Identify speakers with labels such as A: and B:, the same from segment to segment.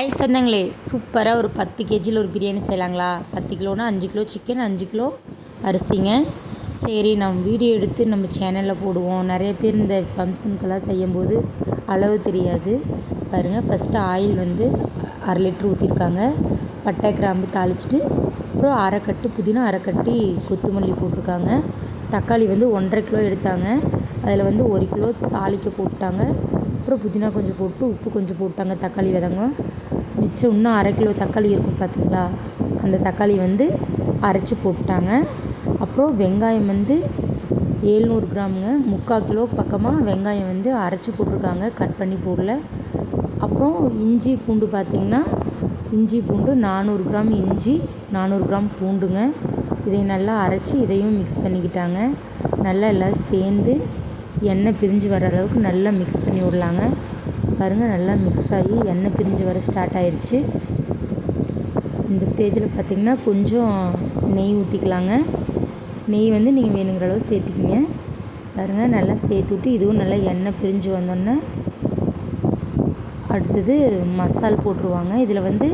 A: ஐ சொந்தங்களே சூப்பராக ஒரு பத்து கேஜியில் ஒரு பிரியாணி செய்யலாங்களா? பத்து கிலோனா அஞ்சு கிலோ சிக்கன் அஞ்சு கிலோ அரிசிங்க. சரி நம்ம வீடியோ எடுத்து நம்ம சேனலில் போடுவோம். நிறைய பேர் இந்த ஃபங்க்ஷனுக்கெல்லாம் செய்யும்போது அளவு தெரியாது. பாருங்கள் ஃபஸ்ட்டு ஆயில் வந்து அரை லிட்ரு ஊற்றிருக்காங்க பட்டை கிராம்பு தாளிச்சிட்டு அப்புறம் அரைக்கட்டு புதினா அரைக்கட்டி கொத்தமல்லி போட்டிருக்காங்க. தக்காளி வந்து ஒன்றரை கிலோ எடுத்தாங்க. அதில் வந்து ஒரு கிலோ தாளிக்க போட்டாங்க. அப்புறம் புதினா கொஞ்சம் போட்டு உப்பு கொஞ்சம் போட்டாங்க தக்காளி விதங்க மிச்சம் இன்னும் அரை கிலோ தக்காளி இருக்கும் பார்த்தீங்களா? அந்த தக்காளி வந்து அரைச்சி போட்டாங்க அப்புறம் வெங்காயம் வந்து ஏழ்நூறு கிராமுங்க. முக்கால் கிலோ பக்கமாக வெங்காயம் வந்து அரைச்சி போட்டிருக்காங்க. கட் பண்ணி போடல. அப்புறம் இஞ்சி பூண்டு பார்த்திங்கன்னா இஞ்சி பூண்டு நானூறு கிராம் இஞ்சி நானூறு கிராம் பூண்டுங்க. இதை நல்லா அரைச்சி இதையும் மிக்ஸ் பண்ணிக்கிட்டாங்க. நல்லா எல்லாம் சேர்ந்து எண்ணெய் பிரிஞ்சு வர அளவுக்கு நல்லா மிக்ஸ் பண்ணி விடலாங்க. பாருங்கள் நல்லா மிக்ஸ் ஆகி எண்ணெய் பிரிஞ்சு வர ஸ்டார்ட் ஆயிடுச்சு இந்த ஸ்டேஜில் பார்த்திங்கன்னா கொஞ்சம் நெய் ஊற்றிக்கலாங்க நெய் வந்து நீங்கள் வேணுங்கிற அளவு சேர்த்திக்கிங்க. பாருங்கள் நல்லா சேர்த்து விட்டு இதுவும் நல்லா எண்ணெய் பிரிஞ்சு வந்தோன்னே அடுத்தது மசால் போட்டுருவாங்க. இதில் வந்து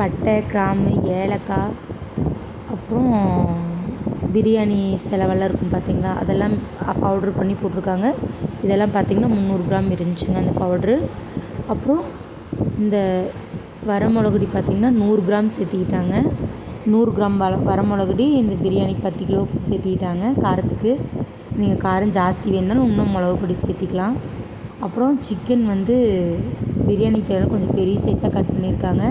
A: பட்டை கிராம்பு ஏலக்காய் அப்புறம் பிரியாணி செலவெல்லாம் இருக்கும் பார்த்திங்களா அதெல்லாம் பவுட்ரு பண்ணி போட்டிருக்காங்க. இதெல்லாம் பார்த்திங்கன்னா முந்நூறு கிராம் இருந்துச்சுங்க அந்த பவுட்ரு அப்புறம் இந்த வரமிளகுடி பார்த்திங்கன்னா நூறு கிராம் சேர்த்திக்கிட்டாங்க. நூறு கிராம் வர வரமிளகுடி இந்த பிரியாணி பத்து கிலோ சேர்த்திக்கிட்டாங்க. காரத்துக்கு நீங்கள் காரம் ஜாஸ்தி வேணுனாலும் இன்னும் மிளகு பொடி சேர்த்திக்கலாம். அப்புறம் சிக்கன் வந்து பிரியாணி தேவை கொஞ்சம் பெரிய சைஸாக கட் பண்ணியிருக்காங்க.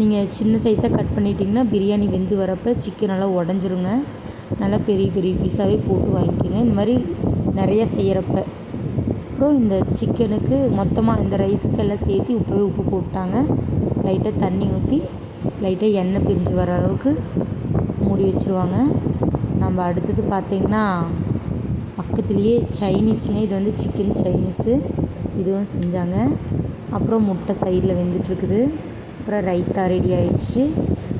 A: நீங்கள் சின்ன சைஸாக கட் பண்ணிட்டிங்கன்னா பிரியாணி வெந்து வரப்போ சிக்கன் நல்லா உடஞ்சிருங்க. நல்லா பெரிய பெரிய பீஸாகவே போட்டு வாங்கிக்கோங்க. இந்த மாதிரி நிறைய செய்கிறப்ப அப்புறம் இந்த சிக்கனுக்கு மொத்தமாக இந்த ரைஸுக்கு எல்லாம் சேர்த்து உப்பவே உப்பு போட்டாங்க. லைட்டாக தண்ணி ஊற்றி லைட்டாக எண்ணெய் பிரிஞ்சு வர அளவுக்கு மூடி வச்சுருவாங்க. நம்ம அடுத்தது பார்த்திங்கன்னா பக்கத்துலேயே சைனீஸுங்க இது வந்து சிக்கன் சைனீஸு இதுவும் செஞ்சாங்க. அப்புறம் முட்டை சைடில் வெந்துட்டுருக்குது. அப்புறம் ரைத்தா ரெடி ஆயிடுச்சு.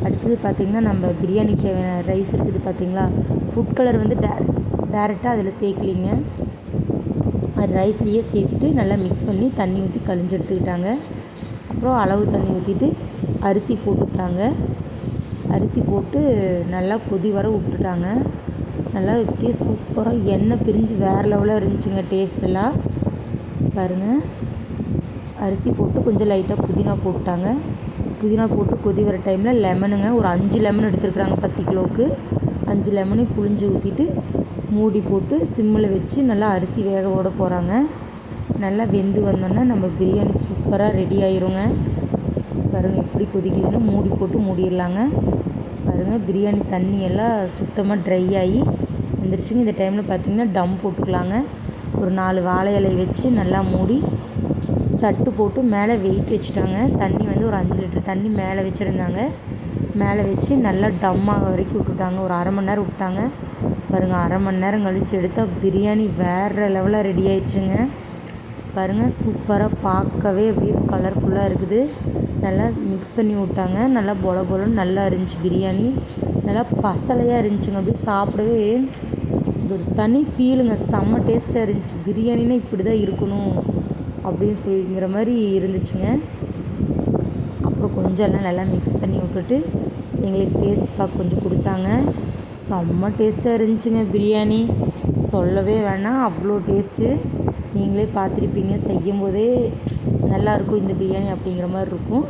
A: அடுத்தது பார்த்திங்கன்னா நம்ம பிரியாணி தேவையான ரைஸ் இருக்குது பார்த்திங்களா ஃபுட் கலர் வந்து டே டேரெக்டாக அதில் சேர்க்கலிங்க. அது ரைஸ்லேயே சேர்த்துட்டு நல்லா மிக்ஸ் பண்ணி தண்ணி ஊற்றி கழிஞ்சு எடுத்துக்கிட்டாங்க. அப்புறம் அளவு தண்ணி ஊற்றிட்டு அரிசி போட்டுட்டாங்க அரிசி போட்டு நல்லா கொதி வர விட்டுட்டாங்க. நல்லா இப்படியே சூப்பராக எண்ணெய் பிரிஞ்சு வேறு லெவலாக இருந்துச்சுங்க டேஸ்ட்டெல்லாம் பாருங்கள் அரிசி போட்டு கொஞ்சம் லைட்டாக புதினா போட்டாங்க புதினா போட்டு கொதி வர டைமில் லெமனுங்க ஒரு அஞ்சு லெமன் எடுத்துருக்குறாங்க பத்து கிலோவுக்கு. அஞ்சு லெமனையும் புழிஞ்சு ஊற்றிட்டு மூடி போட்டு சிம்மில் வச்சு நல்லா அரிசி வேக ஓட போகிறாங்க. நல்லா வெந்து வந்தோன்னா நம்ம பிரியாணி சூப்பராக ரெடி ஆயிருங்க. பாருங்கள் எப்படி கொதிக்குதுன்னு மூடி போட்டு மூடிடலாங்க. பாருங்கள் பிரியாணி தண்ணி எல்லாம் சுத்தமாக ட்ரை ஆகி வந்துருச்சுங்க. இந்த டைமில் பார்த்திங்கன்னா டம் போட்டுக்கலாங்க. ஒரு நாலு வாழை இலையை வச்சு நல்லா மூடி தட்டு போட்டு மேலே வெயிட் வச்சுட்டாங்க. தண்ணி வந்து ஒரு அஞ்சு லிட்டர் தண்ணி மேலே வச்சுருந்தாங்க. மேலே வச்சு நல்லா டம்மாக வரைக்கும் விட்டுட்டாங்க. ஒரு அரை மணி நேரம் விட்டாங்க பாருங்கள் அரை மணி நேரம் கழித்து எடுத்தால் பிரியாணி வேறு லெவலில் ரெடி ஆயிடுச்சுங்க. பாருங்கள் சூப்பராக பார்க்கவே அப்படியே கலர்ஃபுல்லாக இருக்குது. நல்லா மிக்ஸ் பண்ணி விட்டாங்க. நல்லா பொல பொலன்னு நல்லா இருந்துச்சு பிரியாணி. நல்லா பசலையாக இருந்துச்சுங்க. அப்படியே சாப்பிடவே இது ஒரு தனி ஃபீலுங்க செம்ம டேஸ்ட்டாக இருந்துச்சு. பிரியாணின்னா இப்படி தான் இருக்கணும் அப்படின்னு சொல்லிங்கிற மாதிரி இருந்துச்சுங்க. அப்புறம் கொஞ்சம் எல்லாம் நல்லா மிக்ஸ் பண்ணி விட்டுட்டு எங்களுக்கு டேஸ்ட் பார்க்க கொஞ்சம் கொடுத்தாங்க. செம்ம டேஸ்ட்டாக இருந்துச்சுங்க பிரியாணி. சொல்லவே வேணாம் அவ்வளோ டேஸ்ட்டு. நீங்களே பார்த்துருப்பீங்க செய்யும் போதே நல்லாயிருக்கும் இந்த பிரியாணி அப்படிங்கிற மாதிரி இருக்கும்.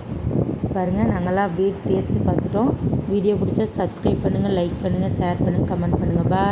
A: பாருங்கள் நாங்களாம் அப்படியே டேஸ்ட்டு பார்த்துட்டோம். வீடியோ பிடிச்சா சப்ஸ்கிரைப் பண்ணுங்கள் லைக் பண்ணுங்கள் ஷேர் பண்ணுங்கள் கமெண்ட் பண்ணுங்கள் பாய்.